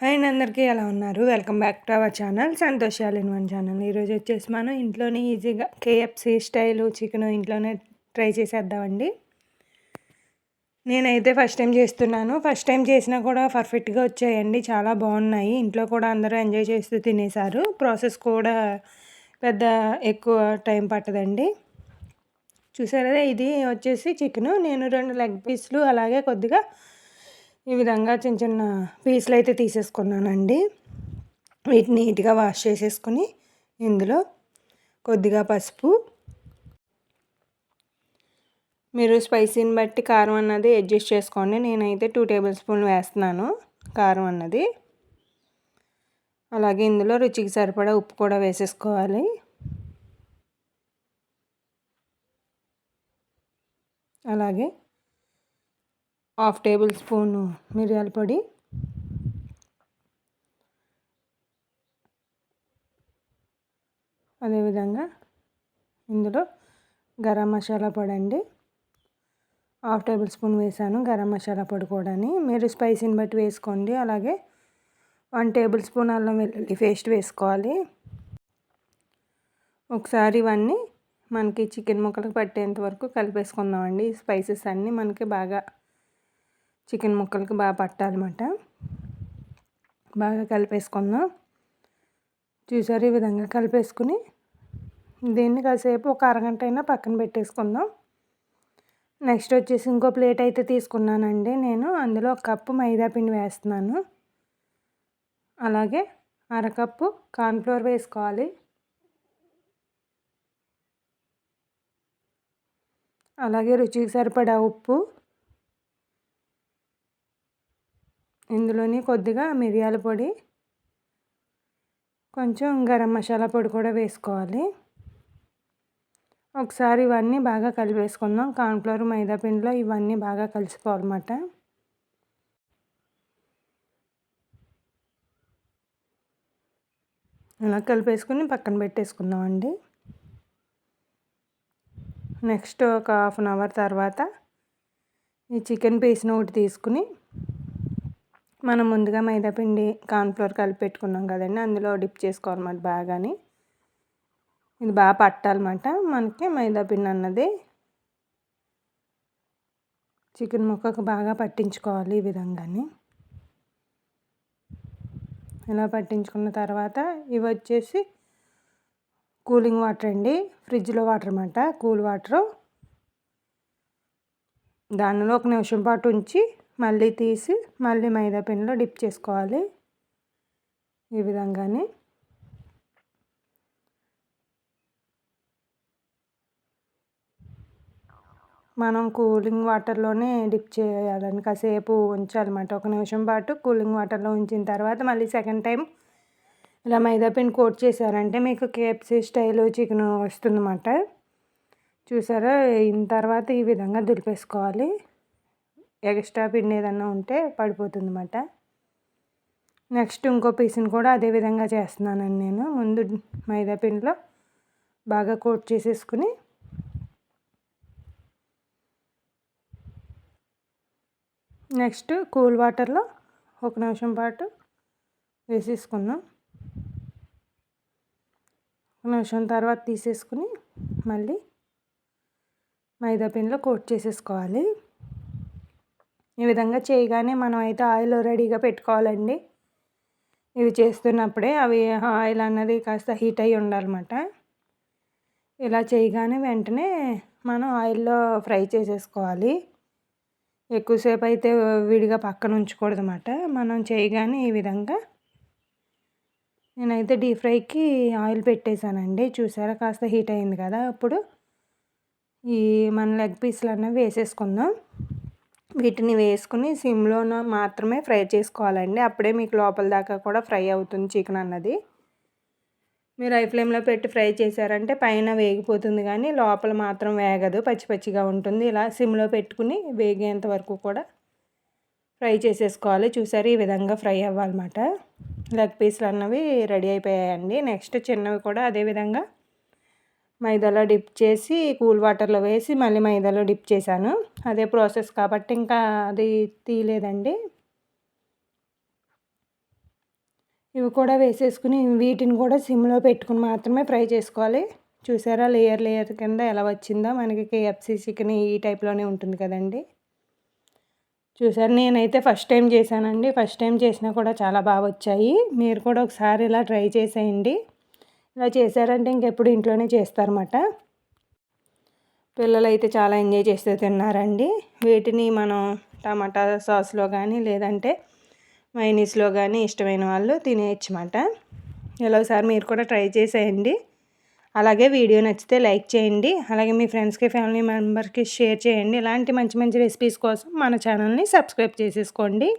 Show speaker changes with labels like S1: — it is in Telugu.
S1: హాయ్ అండి అందరికీ ఎలా ఉన్నారు? Welcome back to our channel. సంతోషాలు ఇన్ వన్ ఛానల్. ఈరోజు వచ్చేసి మనం ఇంట్లోనే ఈజీగా కేఎఫ్సి స్టైలు చికెన్ ఇంట్లోనే ట్రై చేసేద్దామండి. నేనైతే ఫస్ట్ టైం చేస్తున్నాను. ఫస్ట్ టైం చేసినా కూడా పర్ఫెక్ట్గా వచ్చాయండి. చాలా బాగున్నాయి. ఇంట్లో కూడా అందరూ ఎంజాయ్ చేస్తూ తినేశారు. ప్రాసెస్ కూడా పెద్ద ఎక్కువ టైం పట్టదండి. చూసారా? ఇది వచ్చేసి చికెను. నేను రెండు లెగ్ పీస్లు అలాగే కొద్దిగా ఈ విధంగా చిన్న చిన్న పీసులు అయితే తీసేసుకున్నానండి. వీటిని నీట్గా వాష్ చేసేసుకొని ఇందులో కొద్దిగా పసుపు. మీరు స్పైసీని బట్టి కారం అన్నది అడ్జస్ట్ చేసుకోండి. నేనైతే టూ టేబుల్ స్పూన్ వేస్తున్నాను కారం అన్నది. అలాగే ఇందులో రుచికి సరిపడా ఉప్పు కూడా వేసేసుకోవాలి. అలాగే హాఫ్ టేబుల్ స్పూను మిరియాల పొడి. అదేవిధంగా ఇందులో గరం మసాలా పొడి అండి. హాఫ్ టేబుల్ స్పూన్ వేసాను గరం మసాలా పొడి కూడాని మీరు స్పైసీని బట్టి వేసుకోండి. అలాగే వన్ టేబుల్ స్పూన్ అల్లం వెల్లుల్లి పేస్ట్ వేసుకోవాలి. ఒకసారి ఇవన్నీ మనకి చికెన్ ముక్కలకు పట్టేంత వరకు కలిపేసుకుందామండి. స్పైసెస్ అన్నీ మనకి బాగా చికెన్ ముక్కలకి బాగా పట్టాలన్నమాట. బాగా కలిపేసుకుందాం. చూసారు ఈ విధంగా కలిపేసుకుని దీన్ని కాసేపు ఒక అరగంట అయినా పక్కన పెట్టేసుకుందాం. నెక్స్ట్ వచ్చేసి ఇంకో ప్లేట్ అయితే తీసుకున్నానండి నేను. అందులో ఒక కప్పు మైదా పిండి వేస్తున్నాను. అలాగే అరకప్పు కార్న్ఫ్లోర్ వేసుకోవాలి. అలాగే రుచికి సరిపడా ఉప్పు ఇందులోని కొద్దిగా మిరియాల పొడి కొంచెం గరం మసాలా పొడి కూడా వేసుకోవాలి. ఒకసారి ఇవన్నీ బాగా కలిపేసుకుందాం. కార్న్ఫ్లవర్ మైదా పిండిలో ఇవన్నీ బాగా కలిసిపోవాలన్నమాట. ఇలా కలిపేసుకుని పక్కన పెట్టేసుకుందాం అండి నెక్స్ట్ ఒక హాఫ్ అన్ అవర్ తర్వాత ఈ చికెన్ పీస్ని ఒకటి తీసుకుని మనం ముందుగా మైదాపిండి కార్న్ఫ్లోర్ కలిపి పెట్టుకున్నాం కదండి. అందులో డిప్ చేసుకోవాలన్నమాట బాగాని. ఇది బాగా పట్టాలన్నమాట. మనకి మైదాపిండి అన్నది చికెన్ ముక్కకు బాగా పట్టించుకోవాలి ఈ విధంగానే. ఇలా పట్టించుకున్న తర్వాత ఇవి వచ్చేసి కూలింగ్ వాటర్ అండి. ఫ్రిడ్జ్లో వాటర్ అన్నమాట. Cool water. దానిలో ఒక నిమిషం పాటు ఉంచి మళ్ళీ తీసి మళ్ళీ మైదా పిండిలో డిప్ చేసుకోవాలి ఈ విధంగానే. మనం కూలింగ్ వాటర్లోనే డిప్ చేయాలని కాసేపు ఉంచాలన్నమాట ఒక నిమిషం పాటు కూలింగ్ వాటర్లో ఉంచిన తర్వాత మళ్ళీ సెకండ్ టైం ఇలా మైదా పిండి కోట్ చేశారంటే మీకు కేఎఫ్సీ స్టైల్ చికెన్ వస్తుందన్నమాట. చూసారా? అయిన తర్వాత ఈ విధంగా దులిపేసుకోవాలి. ఎక్స్ట్రా పిండి ఏదన్నా ఉంటే పడిపోతుంది అన్నమాట నెక్స్ట్ ఇంకో పీస్ని కూడా అదే విధంగా చేస్తున్నానండి నేను. ముందు మైదా పిండిలో బాగా కోట్ చేసేసుకుని నెక్స్ట్ కూల్ వాటర్లో ఒక నిమిషం పాటు వేసేసుకుందాం. ఒక నిమిషం తర్వాత తీసేసుకుని మళ్ళీ మైదా పిండిలో కోట్ చేసేసుకోవాలి. ఈ విధంగా చేయగానే మనం అయితే ఆయిల్ రెడీగా పెట్టుకోవాలండి. ఇవి చేస్తున్నప్పుడే అవి ఆయిల్ అన్నది కాస్త హీట్ అయ్యి ఉండాలన్నమాట. ఇలా చేయగానే వెంటనే మనం ఆయిల్లో ఫ్రై చేసేసుకోవాలి. ఎక్కువసేపు అయితే విడిగా పక్కన ఉంచకూడదు అన్నమాట మనం చేయగానే ఈ విధంగా నేనైతే డీప్ ఫ్రైకి ఆయిల్ పెట్టేశానండి. చూసారా కాస్త హీట్ అయింది కదా ఇప్పుడు ఈ మన లెగ్ పీస్లు అన్నవి వేసేసుకుందాం. వీటిని వేసుకుని సిమ్లో మాత్రమే ఫ్రై చేసుకోవాలండి. అప్పుడే మీకు లోపల దాకా కూడా ఫ్రై అవుతుంది చికెన్ అన్నది. మీరు హై ఫ్లేమ్లో పెట్టి ఫ్రై చేశారంటే పైన వేగిపోతుంది కానీ లోపల మాత్రం వేగదు. పచ్చి పచ్చిగా ఉంటుంది. ఇలా సిమ్లో పెట్టుకుని వేగేంత వరకు కూడా ఫ్రై చేసేసుకోవాలి. చూసారు ఈ విధంగా ఫ్రై అవ్వాలన్నమాట. లెగ్ పీస్లు అన్నవి రెడీ అయిపోయాయండి. నెక్స్ట్ చిన్నవి కూడా అదేవిధంగా మైదాలో డిప్ చేసి కూల్ వాటర్లో వేసి మళ్ళీ మైదాలో డిప్ చేశాను. అదే ప్రాసెస్ కాబట్టి ఇంకా అది తీయలేదండి. ఇవి కూడా వేసేసుకుని వీటిని కూడా సిమ్లో పెట్టుకుని మాత్రమే ఫ్రై చేసుకోవాలి. చూసారా లేయర్ లేయర్ కింద ఎలా వచ్చిందో? మనకి కేఎఫ్సి చికెన్ ఈ టైప్లోనే ఉంటుంది కదండి. చూసారు నేనైతే ఫస్ట్ టైం చేశానండి. ఫస్ట్ టైం చేసినా కూడా చాలా బాగా వచ్చాయి. మీరు కూడా ఒకసారి ఇలా ట్రై చేసేయండి. ఇలా చేశారంటే ఇంకెప్పుడు ఇంట్లోనే చేస్తారన్నమాట. పిల్లలు అయితే చాలా ఎంజాయ్ చేస్తూ తిన్నారండి. వీటిని మనం టమాటా సాస్లో కానీ లేదంటే మైనీస్లో కానీ ఇష్టమైన వాళ్ళు తినేయచ్చు అన్నమాట ఇలా ఒకసారి మీరు కూడా ట్రై చేసేయండి. అలాగే వీడియో నచ్చితే లైక్ చేయండి. అలాగే మీ ఫ్రెండ్స్కి ఫ్యామిలీ మెంబర్కి షేర్ చేయండి. ఇలాంటి మంచి మంచి రెసిపీస్ కోసం మన ఛానల్ని సబ్స్క్రైబ్ చేసేసుకోండి.